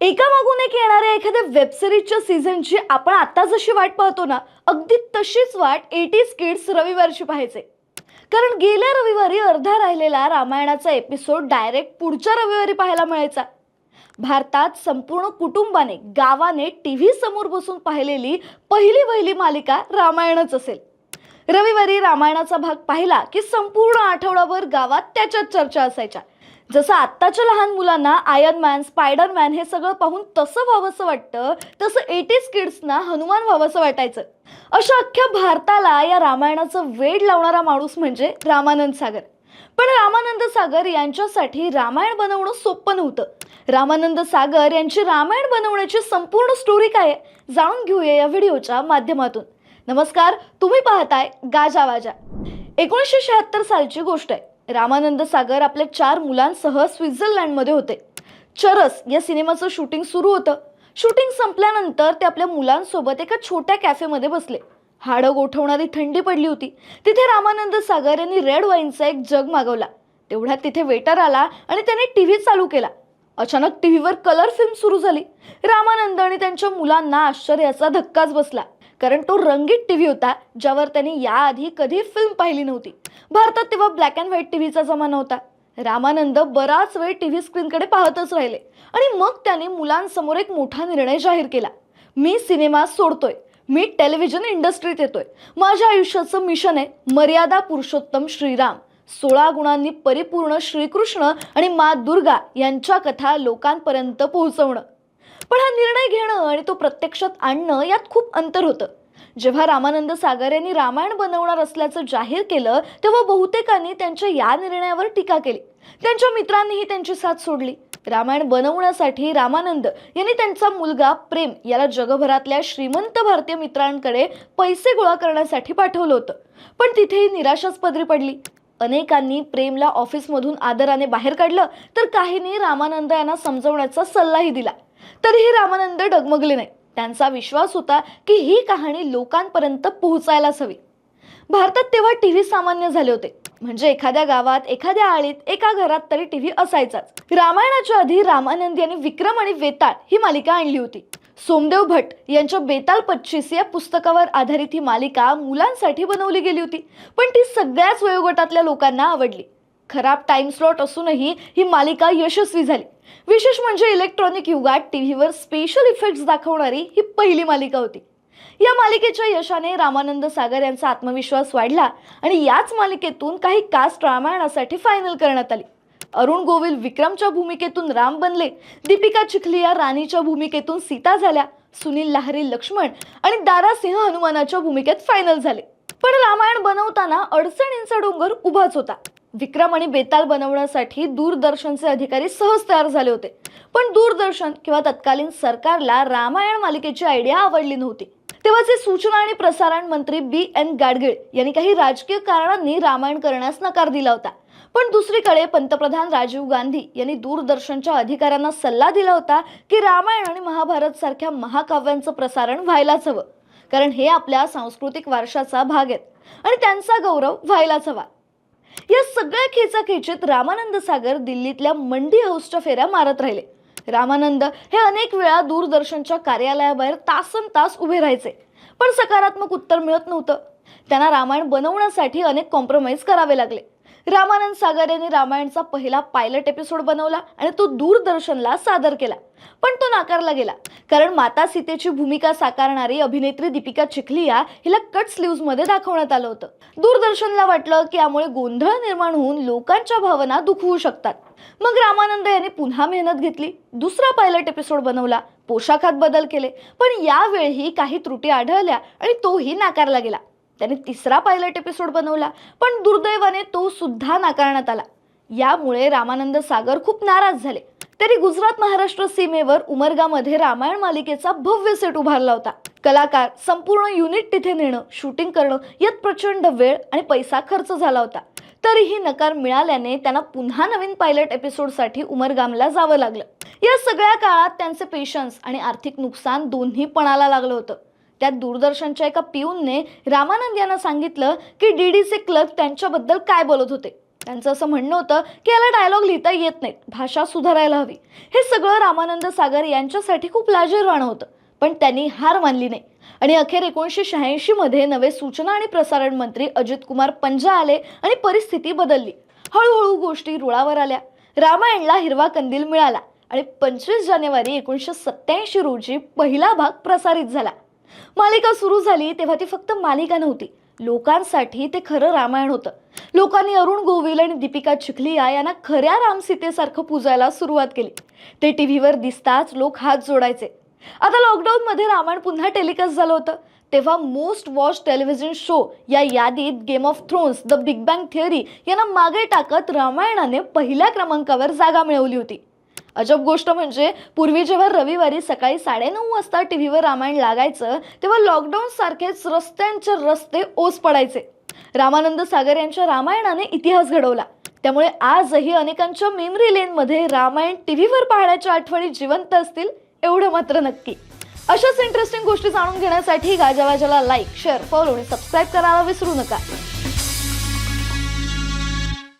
एका मागून एक येणाऱ्या एखाद्या वेबसिरीजच्या सीझनची आपण आता जशी वाट पाहतो ना अगदी तशीच वाट एटीज किड्स रविवारची पाहायचे. कारण गेल्या रविवारी अर्धा राहिलेला रामायणाचा एपिसोड डायरेक्ट पुढच्या रविवारी पाहायला मिळायचा. भारतात संपूर्ण कुटुंबाने गावाने टी व्ही समोर बसून पाहिलेली पहिली वहिली मालिका रामायणच असेल. रविवारी रामायणाचा भाग पाहिला की संपूर्ण आठवडाभर गावात त्याच्याच चर्चा असायच्या. जसं आत्ताच्या लहान मुलांना आयन मॅन स्पायडरमॅन हे सगळं पाहून तसं व्हावंसं वाटतं तसं एटीज किड्सना हनुमान व्हावंसं वाटायचं. अशा अख्ख्या भारताला या रामायणाचं वेड लावणारा माणूस म्हणजे रामानंद सागर. पण रामानंद सागर यांच्यासाठी रामायण बनवणं सोपं नव्हतं. रामानंद सागर यांची रामायण बनवण्याची संपूर्ण स्टोरी काय आहे जाणून घेऊया या व्हिडिओच्या माध्यमातून. नमस्कार तुम्ही पाहताय गाजा वाजा. एकोणीसशे शहात्तर सालची गोष्ट आहे. रामानंद सागर आपल्या चार मुलांसह स्वित्झर्लंडमध्ये होते. चरस या सिनेमाचं शूटिंग सुरू होतं. शूटिंग संपल्यानंतर ते आपल्या मुलांसोबत एका छोट्या कॅफेमध्ये बसले. हाडं गोठवणारी थंडी पडली होती. तिथे रामानंद सागर यांनी रेड वाईनचा एक जग मागवला. तेवढ्यात तिथे वेटर आला आणि त्याने टी व्ही चालू केला. अचानक टी व्हीवर कलर फिल्म सुरू झाली. रामानंद आणि त्यांच्या मुलांना आश्चर्याचा धक्काच बसला. कारण तो रंगीत टी व्ही होता ज्यावर त्यांनी याआधी कधी फिल्म पाहिली नव्हती. भारतात तेव्हा ब्लॅक अँड व्हाईट टी व्हीचा जमाना होता. रामानंद बराच वेळ टी व्ही स्क्रीनकडे पाहतच राहिले. आणि मग त्याने मुलांसमोर एक मोठा निर्णय जाहीर केला. मी सिनेमा सोडतोय. मी टेलिव्हिजन इंडस्ट्रीत येतोय. माझ्या आयुष्याचं मिशन आहे मर्यादा पुरुषोत्तम श्रीराम. सोळा गुणांनी परिपूर्ण श्रीकृष्ण आणि मा दुर्गा यांच्या कथा लोकांपर्यंत पोहोचवणं. पण हा निर्णय घेणं आणि तो प्रत्यक्षात आणणं यात खूप अंतर होतं. जेव्हा रामानंद सागर यांनी रामायण बनवणार असल्याचं जाहीर केलं तेव्हा बहुतेकांनी त्यांच्या या निर्णयावर टीका केली. त्यांच्या मित्रांनीही त्यांची साथ सोडली. रामायण बनवण्यासाठी रामानंद यांनी त्यांचा मुलगा प्रेम याला जगभरातल्या श्रीमंत भारतीय मित्रांकडे पैसे गोळा करण्यासाठी पाठवलं होतं. पण तिथेही निराशाच पदरी पडली. अनेकांनी प्रेमला ऑफिसमधून आदराने बाहेर काढलं तर काहींनी रामानंद यांना समजवण्याचा सल्लाही दिला. तरीही रामानंद डगमगले नाही. त्यांचा विश्वास होता की ही कहाणी लोकांपर्यंत पोहोचायलाच हवी. भारतात तेव्हा टी व्ही सामान्य झाले होते. म्हणजे एखाद्या गावात एखाद्या आळीत एका घरात तरी टी व्ही असायचाच. रामायणाच्या आधी रामानंद यांनी विक्रम आणि वेताळ ही मालिका आणली होती. सोमदेव भट यांच्या बेताल पच्चीस या पुस्तकावर आधारित ही मालिका मुलांसाठी बनवली गेली होती. पण ती सगळ्याच वयोगटातल्या लोकांना आवडली. खराब टाइम स्लॉट असूनही ही मालिका यशस्वी झाली. विशेष म्हणजे इलेक्ट्रॉनिक युगात टी व्हीवर स्पेशल इफेक्ट्स दाखवणारी ही पहिली मालिका होती. या मालिकेच्या यशाने रामानंद सागर यांचा आत्मविश्वास वाढला आणि याच मालिकेतून काही कास्ट रामायणासाठी फायनल करण्यात आली. अरुण गोविल विक्रमच्या भूमिकेतून राम बनले दीपिका चिखलिया राणीच्या भूमिकेतून सीता झाल्या सुनील लाहरी लक्ष्मण आणि दारासिंह हनुमानाच्या भूमिकेत फायनल झाले. पण रामायण बनवताना अडचणींचा डोंगर उभाच होता. विक्रम आणि बेताल बनवण्यासाठी दूरदर्शनचे अधिकारी सहज तयार झाले होते. पण दूरदर्शन किंवा तत्कालीन सरकारला रामायण मालिकेची आयडिया आवडली नव्हती. तेव्हाचे सूचना आणि प्रसारण मंत्री बी एन गाडगीळ यांनी काही राजकीय कारणांनी रामायण करण्यास नकार दिला होता. पण दुसरीकडे पंतप्रधान राजीव गांधी यांनी दूरदर्शनच्या अधिकाऱ्यांना सल्ला दिला होता की रामायण आणि महाभारत सारख्या महाकाव्यांचं प्रसारण व्हायलाच हवं. कारण हे आपल्या सांस्कृतिक वारशाचा भाग आहेत. आणि त्यांचा गौरव व्हायलाच हवा. या सगळ्या खेचाखेचीत रामानंद सागर दिल्लीतल्या मंडी हाऊसच्या फेऱ्या मारत राहिले. रामानंद हे अनेक वेळा दूरदर्शनच्या कार्यालयाबाहेर तासन तास उभे राहायचे पण सकारात्मक उत्तर मिळत नव्हतं. त्यांना रामायण बनवण्यासाठी अनेक कॉम्प्रोमाइज करावे लागले. रामानंद सागर यांनी रामायणचा पहिला पायलट एपिसोड बनवला आणि तो दूरदर्शनला सादर केला. पण तो नाकारला गेला. कारण माता सीतेची भूमिका साकारणारी अभिनेत्री दीपिका चिखलिया हिला कट स्लीव्जमध्ये दाखवण्यात आलं होतं. दूरदर्शनला वाटलं की यामुळे गोंधळ निर्माण होऊन लोकांच्या भावना दुखवू शकतात. मग रामानंद यांनी पुन्हा मेहनत घेतली. दुसरा पायलट एपिसोड बनवला. पोशाखात बदल केले. पण यावेळीही काही त्रुटी आढळल्या आणि तोही नाकारला गेला. त्याने तिसरा पायलट एपिसोड बनवला पण दुर्दैवाने तो सुद्धा नाकारण्यात आला. यामुळे रामानंद सागर खूप नाराज झाले. तरी गुजरात महाराष्ट्र सीमेवर उमरगामध्ये रामायण मालिकेचा भव्य सेट उभारला होता. कलाकार संपूर्ण युनिट तिथे नेणं शूटिंग करणं यात प्रचंड वेळ आणि पैसा खर्च झाला होता. तरीही नकार मिळाल्याने त्यांना पुन्हा नवीन पायलट एपिसोडसाठी उमरगामला जावं लागलं. या सगळ्या काळात त्यांचे पेशन्स आणि आर्थिक नुकसान दोन्ही पणाला लागलं होतं. त्यात दूरदर्शनच्या एका पिऊनने रामानंद यांना सांगितलं की डीडीचे क्लर्क त्यांच्याबद्दल काय बोलत होते. त्यांचं असं म्हणणं होतं की याला डायलॉग लिहिता येत नाहीत भाषा सुधारायला हवी. हे सगळं रामानंद सागर यांच्यासाठी खूप लाजीरवाणं होतं पण त्यांनी हार मानली नाही. आणि अखेर एकोणीसशे शहाऐंशी मध्ये नवे सूचना आणि प्रसारण मंत्री अजित कुमार पंजा आले आणि परिस्थिती बदलली. हळूहळू गोष्टी रुळावर आल्या. रामायणला हिरवा कंदील मिळाला आणि पंचवीस जानेवारी एकोणीसशे सत्याऐंशी रोजी पहिला भाग प्रसारित झाला. मालिका सुरू झाली तेव्हा ती फक्त मालिका नव्हती. लोकांसाठी ते खरं रामायण होतं. लोकांनी अरुण गोविल आणि दीपिका चिखलिया यांना खऱ्या रामसीतेसारखं पूजायला सुरुवात केली. ते टी व्हीवर दिसताच लोक हात जोडायचे. आता लॉकडाऊनमध्ये रामायण पुन्हा टेलिकास्ट झालं होतं. तेव्हा मोस्ट वॉच टेलिव्हिजन शो या यादीत game of thrones the big bang theory यांना मागे टाकत रामायणाने पहिल्या क्रमांकावर जागा मिळवली होती. अजब गोष्ट म्हणजे पूर्वी जेव्हा रविवारी सकाळी साडेनऊ वाजता टी व्हीवर रामायण लागायचं तेव्हा लॉकडाऊन सारखेच रस्त्यांचे रस्ते ओस पडायचे. रामानंद सागर यांच्या रामायणाने इतिहास घडवला. त्यामुळे आजही अनेकांच्या मेमरी लेनमध्ये रामायण टी व्हीवर पाहण्याच्या आठवणी जिवंत असतील एवढं मात्र नक्की. अशाच इंटरेस्टिंग गोष्टी जाणून घेण्यासाठी गाजावाजाला लाईक शेअर फॉलो आणि सबस्क्राईब करायला विसरू नका.